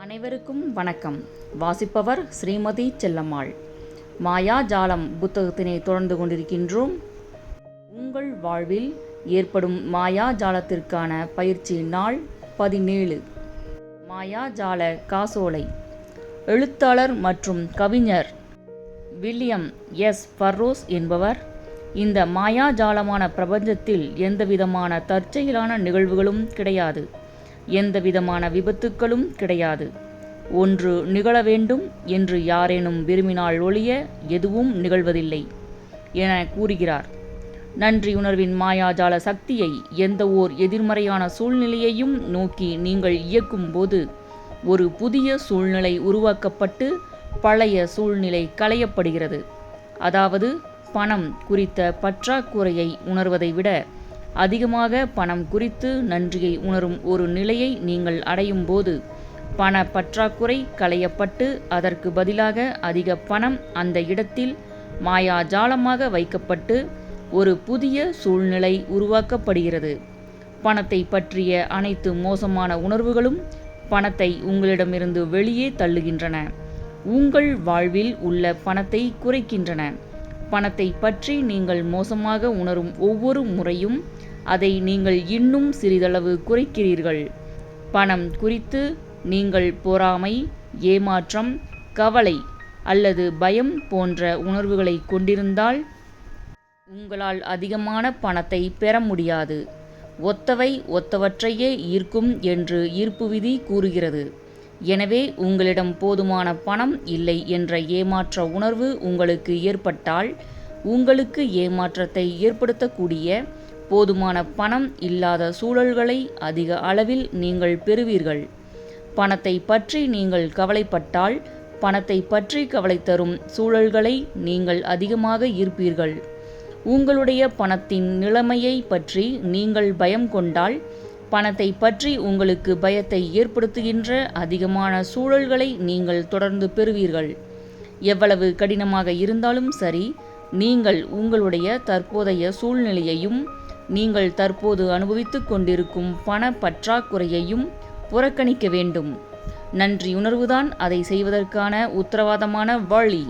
அனைவருக்கும் வணக்கம். வாசிப்பவர் ஸ்ரீமதி செல்லம்மாள். மாயாஜாலம் புத்தகத்தினை தொடர்ந்து கொண்டிருக்கின்றோம். உங்கள் வாழ்வில் ஏற்படும் மாயாஜாலத்திற்கான பயிற்சி நாள் பதினேழு. மாயாஜால காசோலை. எழுத்தாளர் மற்றும் கவிஞர் வில்லியம் எஸ். ஃபர்ரோஸ் என்பவர் இந்த மாயாஜாலமான பிரபஞ்சத்தில் எந்தவிதமான தற்செயலான நிகழ்வுகளும் கிடையாது. எந்தவிதமான விபத்துக்களும் கிடையாது. ஒன்று நிகழ வேண்டும் என்று யாரேனும் விரும்பினால் ஒழிய எதுவும் நிகழ்வதில்லை என கூறுகிறார். நன்றியுணர்வின் மாயாஜால சக்தியை எந்த ஓர் எதிர்மறையான சூழ்நிலையையும் நோக்கி நீங்கள் இயக்கும்போது ஒரு புதிய சூழ்நிலை உருவாக்கப்பட்டு பழைய சூழ்நிலை களையப்படுகிறது. அதாவது பணம் குறித்த பற்றாக்குறையை உணர்வதை விட அதிகமாக பணம் குறித்து நன்றியை உணரும் ஒரு நிலையை நீங்கள் அடையும் போது பண பற்றாக்குறை களையப்பட்டு அதற்கு பதிலாக அதிக பணம் அந்த இடத்தில் மாயாஜாலமாக வைக்கப்பட்டு ஒரு புதிய சூழ்நிலை உருவாக்கப்படுகிறது. பணத்தை பற்றிய அனைத்து மோசமான உணர்வுகளும் பணத்தை உங்களிடமிருந்து வெளியே தள்ளுகின்றன. உங்கள் வாழ்வில் உள்ள பணத்தை குறைக்கின்றன. பணத்தை பற்றி நீங்கள் மோசமாக உணரும் ஒவ்வொரு முறையும் அதை நீங்கள் இன்னும் சிறிதளவு குறைக்கிறீர்கள். பணம் குறித்து நீங்கள் பொறாமை ஏமாற்றம் கவலை அல்லது பயம் போன்ற உணர்வுகளை கொண்டிருந்தால் உங்களால் அதிகமான பணத்தை பெற முடியாது. ஒத்தவை ஒத்தவற்றையே ஈர்க்கும் என்று ஈர்ப்பு விதி கூறுகிறது. எனவே உங்களிடம் போதுமான பணம் இல்லை என்ற ஏமாற்ற உணர்வு உங்களுக்கு ஏற்பட்டால் உங்களுக்கு ஏமாற்றத்தை ஏற்படுத்தக்கூடிய போதுமான பணம் இல்லாத சூழல்களை அதிக அளவில் நீங்கள் பெறுவீர்கள். பணத்தை பற்றி நீங்கள் கவலைப்பட்டால் பணத்தை பற்றி கவலை தரும் சூழல்களை நீங்கள் அதிகமாக ஈர்ப்பீர்கள். உங்களுடைய பணத்தின் நிலைமையை பற்றி நீங்கள் பயம் கொண்டால் பணத்தை பற்றி உங்களுக்கு பயத்தை ஏற்படுத்துகின்ற அதிகமான சூழல்களை நீங்கள் தொடர்ந்து பெறுவீர்கள். எவ்வளவு கடினமாக இருந்தாலும் சரி நீங்கள் உங்களுடைய தற்போதைய சூழ்நிலையையும் நீங்கள் தற்போது அனுபவித்துக் கொண்டிருக்கும் பண பற்றாக்குறையையும் புறக்கணிக்க வேண்டும். நன்றியுணர்வுதான் அதை செய்வதற்கான உத்தரவாதமான வழி.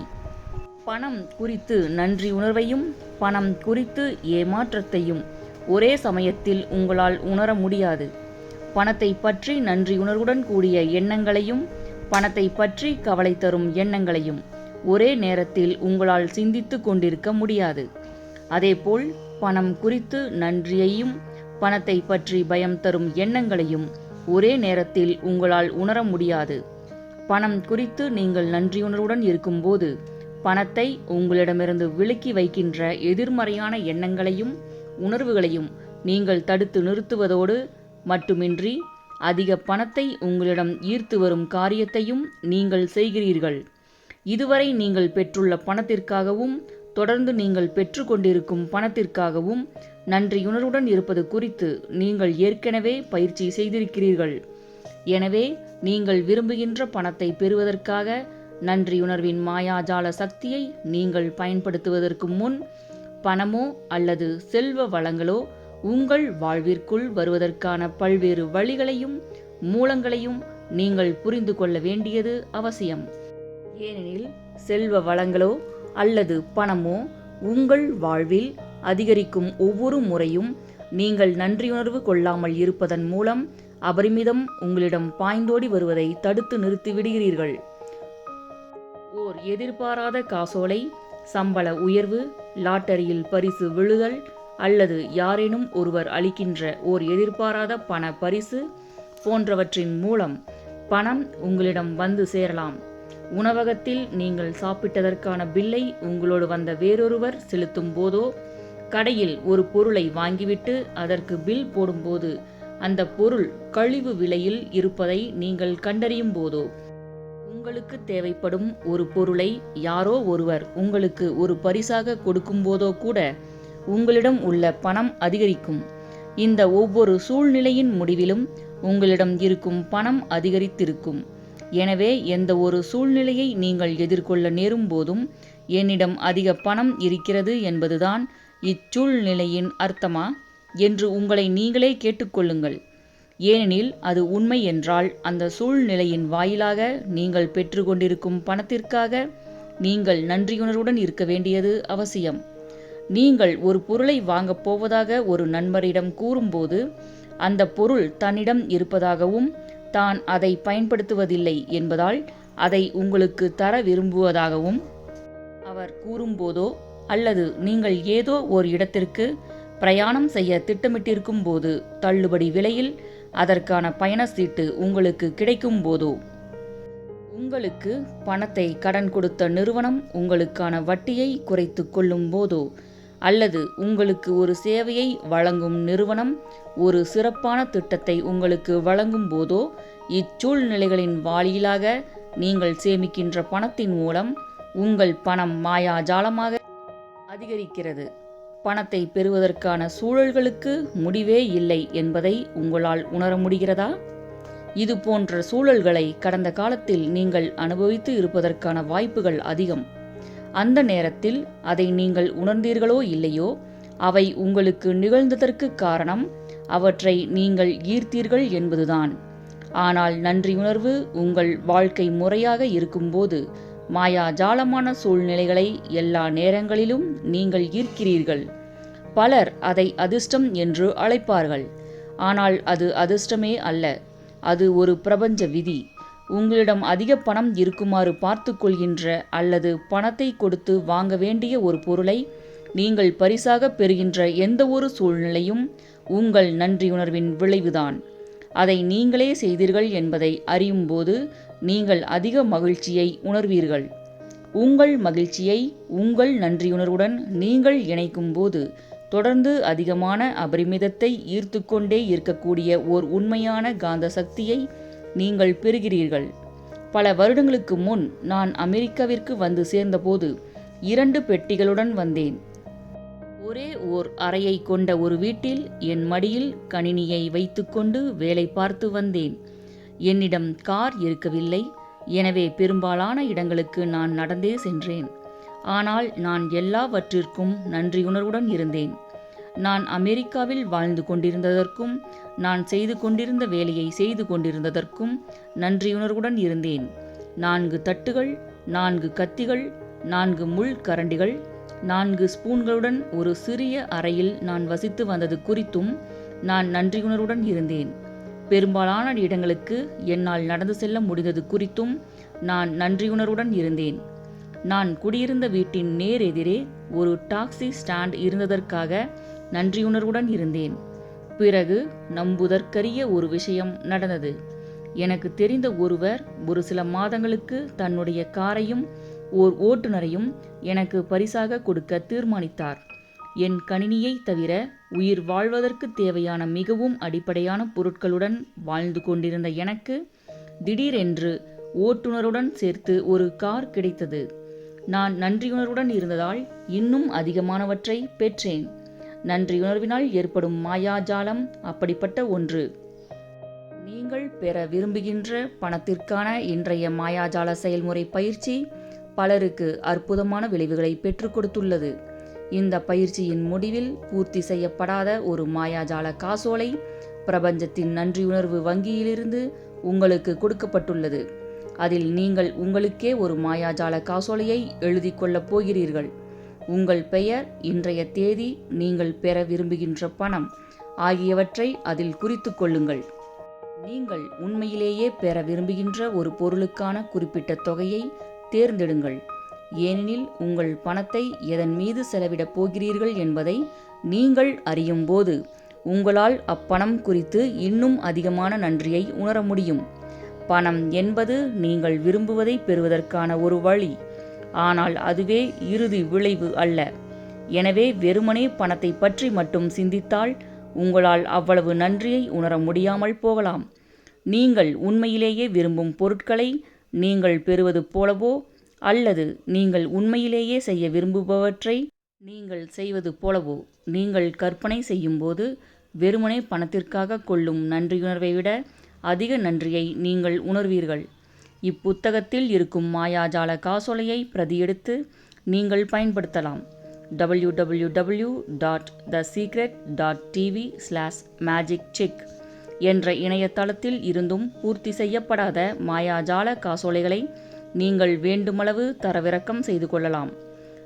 பணம் குறித்து நன்றி உணர்வையும் பணம் குறித்து ஏமாற்றத்தையும் ஒரே சமயத்தில் உங்களால் உணர முடியாது. பணத்தை பற்றி நன்றி உணர்வுடன் கூடிய எண்ணங்களையும் பணத்தை பற்றி கவலை தரும் எண்ணங்களையும் ஒரே நேரத்தில் உங்களால் சிந்தித்து கொண்டிருக்க முடியாது. அதேபோல் பணம் குறித்து நன்றியையும் பணத்தை பற்றி பயம் தரும் எண்ணங்களையும் ஒரே நேரத்தில் உங்களால் உணர முடியாது. பணம் குறித்து நீங்கள் நன்றியுணர்வுடன் இருக்கும்போது பணத்தை உங்களிடமிருந்து விலக்கி வைக்கின்ற எதிர்மறையான எண்ணங்களையும் உணர்வுகளையும் நீங்கள் தடுத்து நிறுத்துவதோடு மட்டுமின்றி அதிக பணத்தை உங்களிடம் ஈர்த்து வரும் காரியத்தையும் நீங்கள் செய்கிறீர்கள். இதுவரை நீங்கள் பெற்றுள்ள பணத்திற்காகவும் தொடர்ந்து நீங்கள் பெற்றுக்கொண்டிருக்கும் பணத்திற்காகவும் நன்றியுணர்வுடன் இருப்பது குறித்து நீங்கள் ஏற்கனவே பயிற்சி செய்திருக்கிறீர்கள். எனவே நீங்கள் விரும்புகின்ற பணத்தை பெறுவதற்காக நன்றியுணர்வின் மாயாஜால சக்தியை நீங்கள் பயன்படுத்துவதற்கு முன் பணமோ அல்லது செல்வ வளங்களோ உங்கள் வாழ்விற்குள் வருவதற்கான பல்வேறு வழிகளையும் மூலங்களையும் நீங்கள் புரிந்து கொள்ள வேண்டியது அவசியம். ஏனெனில் செல்வ வளங்களோ அல்லது பணமோ உங்கள் வாழ்வில் அதிகரிக்கும் ஒவ்வொரு முறையும் நீங்கள் நன்றியுணர்வு கொள்ளாமல் இருப்பதன் மூலம் அபரிமிதம் உங்களிடம் பாய்ந்தோடி வருவதை தடுத்து நிறுத்தி விடுகிறீர்கள். ஓர் எதிர்பாராத காசோலை சம்பள உயர்வு லாட்டரியில் பரிசு விழுதல் அல்லது யாரேனும் ஒருவர் அளிக்கின்ற ஓர் எதிர்பாராத பண பரிசு போன்றவற்றின் மூலம் பணம் உங்களிடம் வந்து சேரலாம். உணவகத்தில் நீங்கள் சாப்பிட்டதற்கான பில்லை உங்களோடு வந்த வேறொருவர் செலுத்தும் போதோ கடையில் ஒரு பொருளை வாங்கிவிட்டு அதற்கு பில் போடும்போது அந்த பொருள் கழிவு விலையில் இருப்பதை நீங்கள் கண்டறியும் போதோ உங்களுக்கு தேவைப்படும் ஒரு பொருளை யாரோ ஒருவர் உங்களுக்கு ஒரு பரிசாக கொடுக்கும்போதோ கூட உங்களிடம் உள்ள பணம் அதிகரிக்கும். இந்த ஒவ்வொரு சூழ்நிலையின் முடிவிலும் உங்களிடம் இருக்கும் பணம் அதிகரித்திருக்கும். எனவே எந்த ஒரு சூழ்நிலையை நீங்கள் எதிர்கொள்ள நேரும் போதும் என்னிடம் அதிக பணம் இருக்கிறது என்பதுதான் இச்சூழ்நிலையின் அர்த்தமா? என்று உங்களை நீங்களே கேட்டுக்கொள்ளுங்கள். ஏனெனில் அது உண்மை என்றால் அந்த சூழ்நிலையின் வாயிலாக நீங்கள் பெற்றுக்கொண்டிருக்கும் பணத்திற்காக நீங்கள் நன்றியுணர்வுடன் இருக்க வேண்டியது அவசியம். நீங்கள் ஒரு பொருளை வாங்கப் போவதாக ஒரு நண்பரிடம் கூறும்போது அந்த பொருள் தன்னிடம் இருப்பதாகவும் தான் அதை பயன்படுத்துவதில்லை என்பதால் அதை உங்களுக்கு தர விரும்புவதாகவும் அவர் கூறும்போதோ அல்லது நீங்கள் ஏதோ ஒரு இடத்திற்கு பிரயாணம் செய்ய திட்டமிட்டிருக்கும் போது தள்ளுபடி விலையில் அதற்கான பயண சீட்டு உங்களுக்கு கிடைக்கும் போதோ. உங்களுக்கு பணத்தை கடன் கொடுத்த நிறுவனம் உங்களுக்கான வட்டியை குறைத்து கொள்ளும் போதோ அல்லது உங்களுக்கு ஒரு சேவையை வழங்கும் நிறுவனம் ஒரு சிறப்பான திட்டத்தை உங்களுக்கு வழங்கும் போதோ இச்சூழ்நிலைகளின் வாயிலாக நீங்கள் சேமிக்கின்ற பணத்தின் மூலம் உங்கள் பணம் மாயாஜாலமாக அதிகரிக்கிறது. பணத்தை பெறுவதற்கான சூழல்களுக்கு முடிவே இல்லை என்பதை உங்களால் உணர முடிகிறதா? இது போன்ற சூழல்களை கடந்த காலத்தில் நீங்கள் அனுபவித்து இருப்பதற்கான வாய்ப்புகள் அதிகம். அந்த நேரத்தில் அதை நீங்கள் உணர்ந்தீர்களோ இல்லையோ அவை உங்களுக்கு நிகழ்ந்ததற்கு காரணம் அவற்றை நீங்கள் ஈர்த்தீர்கள் என்பதுதான். ஆனால் நன்றியுணர்வு உங்கள் வாழ்க்கை முறையாக இருக்கும்போது மாயாஜாலமான சூழ்நிலைகளை எல்லா நேரங்களிலும் நீங்கள் ஈர்க்கிறீர்கள். பலர் அதை அதிர்ஷ்டம் என்று அழைப்பார்கள். ஆனால் அது அதிர்ஷ்டமே அல்ல. அது ஒரு பிரபஞ்ச விதி. உங்களிடம் அதிக பணம் இருக்குமாறு பார்த்து கொள்கின்ற அல்லது பணத்தை கொடுத்து வாங்க வேண்டிய ஒரு பொருளை நீங்கள் பரிசாக பெறுகின்ற எந்த ஒரு சூழ்நிலையும் உங்கள் நன்றியுணர்வின் விளைவுதான். அதை நீங்களே செய்தீர்கள் என்பதை அறியும்போது நீங்கள் அதிக மகிழ்ச்சியை உணர்வீர்கள். உங்கள் மகிழ்ச்சியை உங்கள் நன்றியுணர்வுடன் நீங்கள் இணைக்கும் போது தொடர்ந்து அதிகமான அபரிமிதத்தை ஈர்த்து கொண்டே இருக்கக்கூடிய ஓர் உண்மையான காந்த சக்தியை நீங்கள் பெறுகிறீர்கள். பல வருடங்களுக்கு முன் நான் அமெரிக்காவிற்கு வந்து சேர்ந்தபோது இரண்டு பெட்டிகளுடன் வந்தேன். ஒரே ஓர் அறையை கொண்ட ஒரு வீட்டில் என் மடியில் கணினியை வைத்துக்கொண்டு வேலை பார்த்து வந்தேன். என்னிடம் கார் இருக்கவில்லை. எனவே பெரும்பாலான இடங்களுக்கு நான் நடந்தே சென்றேன். ஆனால் நான் எல்லாவற்றிற்கும் நன்றியுணர்வுடன் இருந்தேன். நான் அமெரிக்காவில் வாழ்ந்து கொண்டிருந்ததற்கும் நான் செய்து கொண்டிருந்த வேலையை செய்து கொண்டிருந்ததற்கும் நன்றியுணர்வுடன் இருந்தேன். நான்கு தட்டுகள் நான்கு கத்திகள் நான்கு முள் கரண்டிகள் நான்கு ஸ்பூன்களுடன் ஒரு சிறிய அறையில் நான் வசித்து வந்தது குறித்தும் நான் நன்றியுணர்வுடன் இருந்தேன். பெரும்பாலான இடங்களுக்கு என்னால் நடந்து செல்ல முடிந்தது குறித்தும் நான் நன்றியுணர்வுடன் இருந்தேன். நான் குடியிருந்த வீட்டின் நேர் எதிரே ஒரு டாக்ஸி ஸ்டாண்ட் இருந்ததற்காக நன்றியுணர்வுடன் இருந்தேன். பிறகு நம்புதற்கரிய ஒரு விஷயம் நடந்தது. எனக்கு தெரிந்த ஒருவர் ஒரு சில மாதங்களுக்கு தன்னுடைய காரையும் ஓர் ஓட்டுநரையும் எனக்கு பரிசாக கொடுக்க தீர்மானித்தார். என் கணினியை தவிர உயிர் வாழ்வதற்கு தேவையான மிகவும் அடிப்படையான பொருட்களுடன் வாழ்ந்து கொண்டிருந்த எனக்கு திடீரென்று ஓட்டுநருடன் சேர்த்து ஒரு கார் கிடைத்தது. நான் நன்றியுணர்வுடன் இருந்ததால் இன்னும் அதிகமானவற்றை பெற்றேன். நன்றியுணர்வினால் ஏற்படும் மாயாஜாலம் அப்படிப்பட்ட ஒன்று. நீங்கள் பெற விரும்புகின்ற பணத்திற்கான இன்றைய மாயாஜால செயல்முறை பயிற்சி பலருக்கு அற்புதமான விளைவுகளை பெற்றுக் கொடுத்துள்ளது. இந்த பயிற்சியின் முடிவில் பூர்த்தி செய்யப்படாத ஒரு மாயாஜால காசோலை பிரபஞ்சத்தின் நன்றியுணர்வு வங்கியிலிருந்து உங்களுக்கு கொடுக்கப்பட்டுள்ளது. அதில் நீங்கள் உங்களுக்கே ஒரு மாயாஜால காசோலையை எழுதி கொள்ளப் போகிறீர்கள். உங்கள் பெயர் இன்றைய தேதி நீங்கள் பெற விரும்புகின்ற பணம் ஆகியவற்றை அதில் குறித்து கொள்ளுங்கள். நீங்கள் உண்மையிலேயே பெற விரும்புகின்ற ஒரு பொருளுக்கான குறிப்பிட்ட தொகையை தேர்ந்தெடுங்கள். ஏனெனில் உங்கள் பணத்தை எதன் மீது செலவிடப் போகிறீர்கள் என்பதை நீங்கள் அறியும்போது உங்களால் அப்பணம் குறித்து இன்னும் அதிகமான நன்றியை உணர முடியும். பணம் என்பது நீங்கள் விரும்புவதை பெறுவதற்கான ஒரு வழி. ஆனால் அதுவே இறுதி விளைவு அல்ல. எனவே வெறுமனே பணத்தை பற்றி மட்டும் சிந்தித்தால் உங்களால் அவ்வளவு நன்றியை உணர முடியாமல் போகலாம். நீங்கள் உண்மையிலேயே விரும்பும் பொருட்களை நீங்கள் பெறுவது போலவோ அல்லது நீங்கள் உண்மையிலேயே செய்ய விரும்புபவற்றை நீங்கள் செய்வது போலவோ நீங்கள் கற்பனை செய்யும்போது வெறுமனே பணத்திற்காக கொள்ளும் நன்றியுணர்வை விட அதிக நன்றியை நீங்கள் உணர்வீர்கள். இப்புத்தகத்தில் இருக்கும் மாயாஜால காசோலையை பிரதியெடுத்து நீங்கள் பயன்படுத்தலாம். W W W dot the secret dot TV slash magic check என்ற இணையதளத்தில் இருந்தும் பூர்த்தி செய்யப்படாத மாயாஜால காசோலைகளை நீங்கள் வேண்டுமளவு தரவிறக்கம் செய்து கொள்ளலாம்.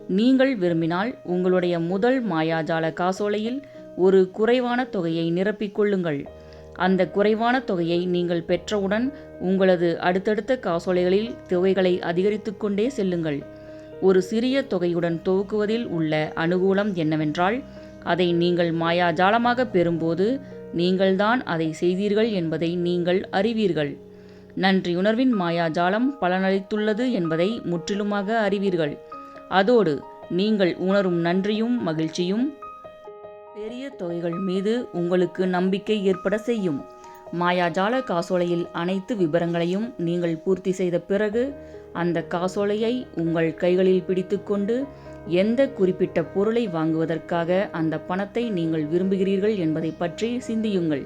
நீங்கள் விரும்பினால் உங்களுடைய முதல் மாயாஜால காசோலையில் ஒரு குறைவான தொகையை நிரப்பிக் கொள்ளுங்கள். அந்த குறைவான தொகையை நீங்கள் பெற்றவுடன் உங்களது அடுத்தடுத்த காசோலைகளில் தொகைகளை அதிகரித்து கொண்டே செல்லுங்கள். ஒரு சிறிய தொகையுடன் துவக்குவதில் உள்ள அனுகூலம் என்னவென்றால் அதை நீங்கள் மாயாஜாலமாக பெறும்போது நீங்கள்தான் அதை செய்தீர்கள் என்பதை நீங்கள் அறிவீர்கள். நன்றியுணர்வின் மாயாஜாலம் பலனளித்துள்ளது என்பதை முற்றிலுமாக அறிவீர்கள். அதோடு நீங்கள் உணரும் நன்றியும் மகிழ்ச்சியும் பெரிய தொகைகள் மீது உங்களுக்கு நம்பிக்கை ஏற்பட செய்யும். மாயாஜால காசோலையில் அனைத்து விவரங்களையும் நீங்கள் பூர்த்தி செய்த பிறகு அந்த காசோலையை உங்கள் கைகளில் பிடித்துக்கொண்டு எந்த குறிப்பிட்ட பொருளை வாங்குவதற்காக அந்த பணத்தை நீங்கள் விரும்புகிறீர்கள் என்பதை பற்றி சிந்தியுங்கள்.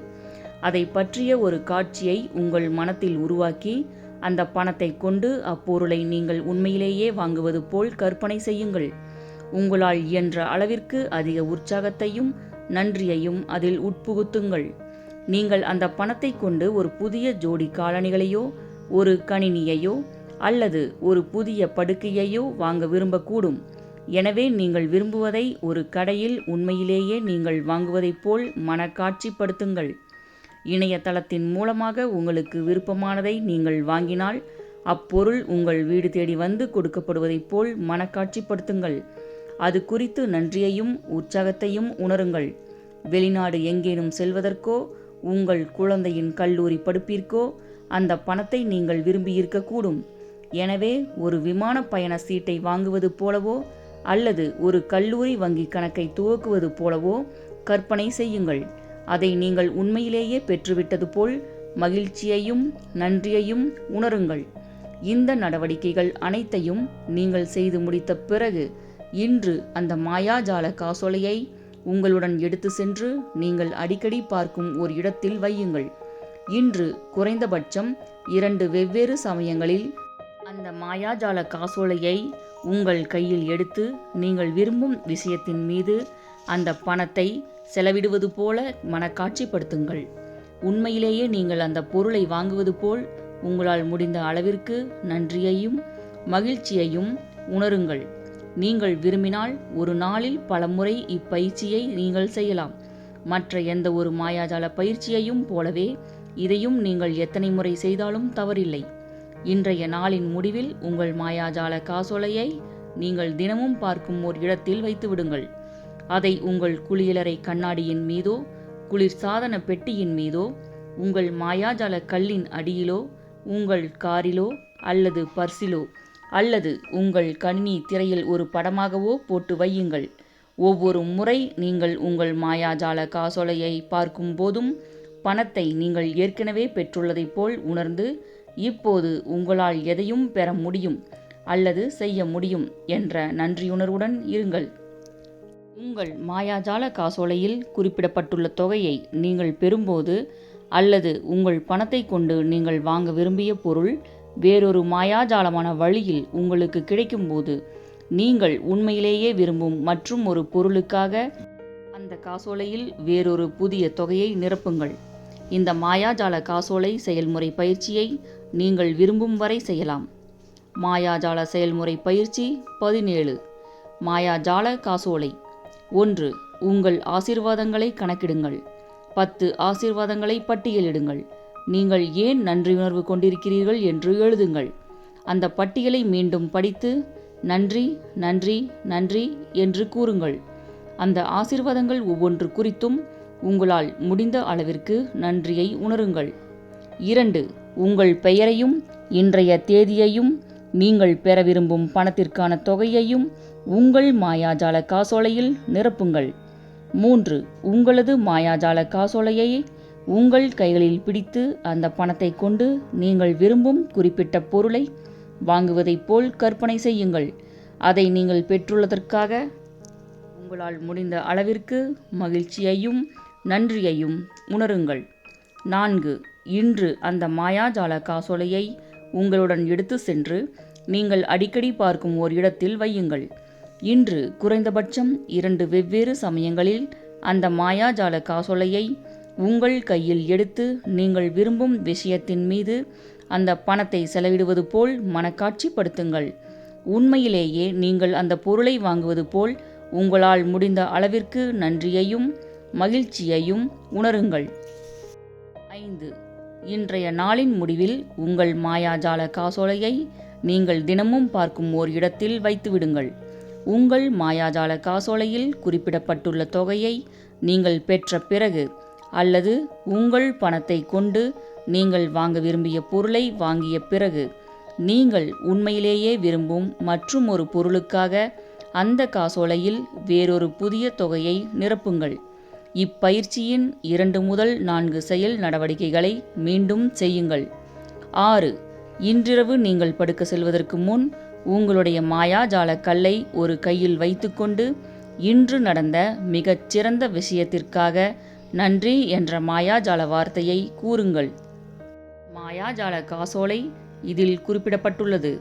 அதை பற்றிய ஒரு காட்சியை உங்கள் மனத்தில் உருவாக்கி அந்த பணத்தை கொண்டு அப்பொருளை நீங்கள் உண்மையிலேயே வாங்குவது போல் கற்பனை செய்யுங்கள். உங்களால் இயன்ற அளவிற்கு அதிக உற்சாகத்தையும் நன்றியையும் அதில் உட்புகுத்துங்கள். நீங்கள் அந்த பணத்தை கொண்டு ஒரு புதிய ஜோடி காலணிகளையோ ஒரு கணினியையோ அல்லது ஒரு புதிய படுக்கையையோ வாங்க விரும்பக்கூடும். எனவே நீங்கள் விரும்புவதை ஒரு கடையில் உண்மையிலேயே நீங்கள் வாங்குவதைப் போல் மனக்காட்சிப்படுத்துங்கள். இணையதளத்தின் மூலமாக உங்களுக்கு விருப்பமானதை நீங்கள் வாங்கினால் அப்பொருள் உங்கள் வீடு தேடி வந்து கொடுக்கப்படுவதைப் போல் மனக்காட்சிப்படுத்துங்கள். அது குறித்து நன்றியையும் உற்சாகத்தையும் உணருங்கள். வெளிநாடு எங்கேனும் செல்வதற்கோ உங்கள் குழந்தையின் கல்லூரி படிப்பிற்கோ அந்த பணத்தை நீங்கள் விரும்பியிருக்கக்கூடும். எனவே ஒரு விமான பயண சீட்டை வாங்குவது போலவோ அல்லது ஒரு கல்லூரி வங்கி கணக்கை துவக்குவது போலவோ கற்பனை செய்யுங்கள். அதை நீங்கள் உண்மையிலேயே பெற்றுவிட்டது போல் மகிழ்ச்சியையும் நன்றியையும் உணருங்கள். இந்த நடவடிக்கைகள் அனைத்தையும் நீங்கள் செய்து முடித்த பிறகு இன்று அந்த மாயாஜால காசோலையை உங்களுடன் எடுத்து சென்று நீங்கள் அடிக்கடி பார்க்கும் ஒரு இடத்தில் வையுங்கள். இன்று குறைந்தபட்சம் இரண்டு வெவ்வேறு சமயங்களில் அந்த மாயாஜால காசோலையை உங்கள் கையில் எடுத்து நீங்கள் விரும்பும் விஷயத்தின் மீது அந்த பணத்தை செலவிடுவது போல மனக்காட்சிப்படுத்துங்கள். உண்மையிலேயே நீங்கள் அந்த பொருளை வாங்குவது போல் உங்களால் முடிந்த அளவிற்கு நன்றியையும் மகிழ்ச்சியையும் உணருங்கள். நீங்கள் விரும்பினால் ஒரு நாளில் பலமுறை இப்பயிற்சியை நீங்கள் செய்யலாம். மற்ற எந்த ஒரு மாயாஜால பயிற்சியையும் போலவே இதையும் நீங்கள் எத்தனை முறை செய்தாலும் தவறில்லை. இன்றைய நாளின் முடிவில் உங்கள் மாயாஜால காசோலையை நீங்கள் தினமும் பார்க்கும் ஒரு இடத்தில் வைத்து விடுங்கள் அதை உங்கள் குளியலறை கண்ணாடியின் மீதோ குளிர்சாதன பெட்டியின் மீதோ உங்கள் மாயாஜால கல்லின் அடியிலோ உங்கள் காரிலோ அல்லது பர்சிலோ அல்லது உங்கள் கணினி திரையில் ஒரு படமாகவோ போட்டு வையுங்கள். ஒவ்வொரு முறை நீங்கள் உங்கள் மாயாஜால காசோலையை பார்க்கும் போதும் பணத்தை நீங்கள் ஏற்கனவே பெற்றுள்ளதைப் போல் உணர்ந்து இப்போது உங்களால் எதையும் பெற முடியும் அல்லது செய்ய முடியும் என்ற நன்றியுணர்வுடன் இருங்கள். உங்கள் மாயாஜால காசோலையில் குறிப்பிடப்பட்டுள்ள தொகையை நீங்கள் பெறும்போது அல்லது உங்கள் பணத்தை கொண்டு நீங்கள் வாங்க விரும்பிய பொருள் வேறொரு மாயாஜாலமான வழியில் உங்களுக்கு கிடைக்கும்போது நீங்கள் உண்மையிலேயே விரும்பும் மற்றும் ஒரு பொருளுக்காக அந்த காசோலையில் வேறொரு புதிய தொகையை நிரப்புங்கள். இந்த மாயாஜால காசோலை செயல்முறை பயிற்சியை நீங்கள் விரும்பும் வரை செய்யலாம். மாயாஜால செயல்முறை பயிற்சி பதினேழு. மாயாஜால காசோலை. ஒன்று உங்கள் ஆசீர்வாதங்களை கணக்கிடுங்கள். பத்து ஆசீர்வாதங்களை பட்டியலிடுங்கள். நீங்கள் ஏன் நன்றியுணர்வு கொண்டிருக்கிறீர்கள் என்று எழுதுங்கள். அந்த பட்டியலை மீண்டும் படித்து நன்றி நன்றி நன்றி என்று கூறுங்கள். அந்த ஆசீர்வாதங்கள் ஒவ்வொன்று குறித்தும் உங்களால் முடிந்த அளவிற்கு நன்றியை உணருங்கள். இரண்டு உங்கள் பெயரையும் இன்றைய தேதியையும் நீங்கள் பெற விரும்பும் பணத்திற்கான தொகையையும் உங்கள் மாயாஜால காசோலையில் நிரப்புங்கள். மூன்று உங்களது மாயாஜால காசோலையை உங்கள் கைகளில் பிடித்து அந்த பணத்தை கொண்டு நீங்கள் விரும்பும் குறிப்பிட்ட பொருளை வாங்குவதைப் போல் கற்பனை செய்யுங்கள். அதை நீங்கள் பெற்றுள்ளதற்காக உங்களால் முடிந்த அளவிற்கு மகிழ்ச்சியையும் நன்றியையும் உணருங்கள். நான்கு இன்று அந்த மாயாஜால காசோலையை உங்களுடன் எடுத்து சென்று நீங்கள் அடிக்கடி பார்க்கும் ஓர் இடத்தில் வையுங்கள். இன்று குறைந்தபட்சம் இரண்டு வெவ்வேறு சமயங்களில் அந்த மாயாஜால காசோலையை உங்கள் கையில் எடுத்து நீங்கள் விரும்பும் விஷயத்தின் மீது அந்த பணத்தை செலவிடுவது போல் மனக்காட்சிப்படுத்துங்கள். உண்மையிலேயே நீங்கள் அந்த பொருளை வாங்குவது போல் உங்களால் முடிந்த அளவிற்கு நன்றியையும் மகிழ்ச்சியையும் உணருங்கள். ஐந்து. இன்றைய நாளின் முடிவில் உங்கள் மாயாஜால காசோலையை நீங்கள் தினமும் பார்க்கும் ஓர் இடத்தில் வைத்துவிடுங்கள். உங்கள் மாயாஜால காசோலையில் குறிப்பிடப்பட்டுள்ள தொகையை நீங்கள் பெற்ற பிறகு அல்லது உங்கள் பணத்தை கொண்டு நீங்கள் வாங்க விரும்பிய பொருளை வாங்கிய பிறகு நீங்கள் உண்மையிலேயே விரும்பும் மற்றும் ஒரு பொருளுக்காக அந்த காசோலையில் வேறொரு புதிய தொகையை நிரப்புங்கள். இப்பயிற்சியின் இரண்டு முதல் நான்கு செயல் நடவடிக்கைகளை மீண்டும் செய்யுங்கள். ஆறு இன்றிரவு நீங்கள் படுக்க செல்வதற்கு முன் உங்களுடைய மாயாஜால கல்லை ஒரு கையில் வைத்துக்கொண்டு இன்று நடந்த மிகச் சிறந்த விஷயத்திற்காக நன்றி என்ற மாயாஜால வார்த்தையை கூறுங்கள். மாயாஜால காசோலை இதில் குறிப்பிடப்பட்டுள்ளது.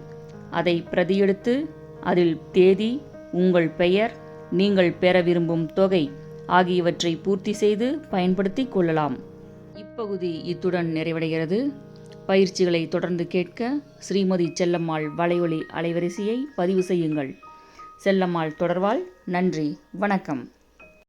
அதை பிரதியெடுத்து அதில் தேதி உங்கள் பெயர் நீங்கள் பெற விரும்பும் தொகை ஆகியவற்றை பூர்த்தி செய்து பயன்படுத்தி கொள்ளலாம். இப்பகுதி இத்துடன் நிறைவடைகிறது. பயிற்சிகளை தொடர்ந்து கேட்க ஸ்ரீமதி செல்லம்மாள் வலையொலி அலைவரிசையை பதிவு செய்யுங்கள். செல்லம்மாள் தொடர்வால் நன்றி வணக்கம்.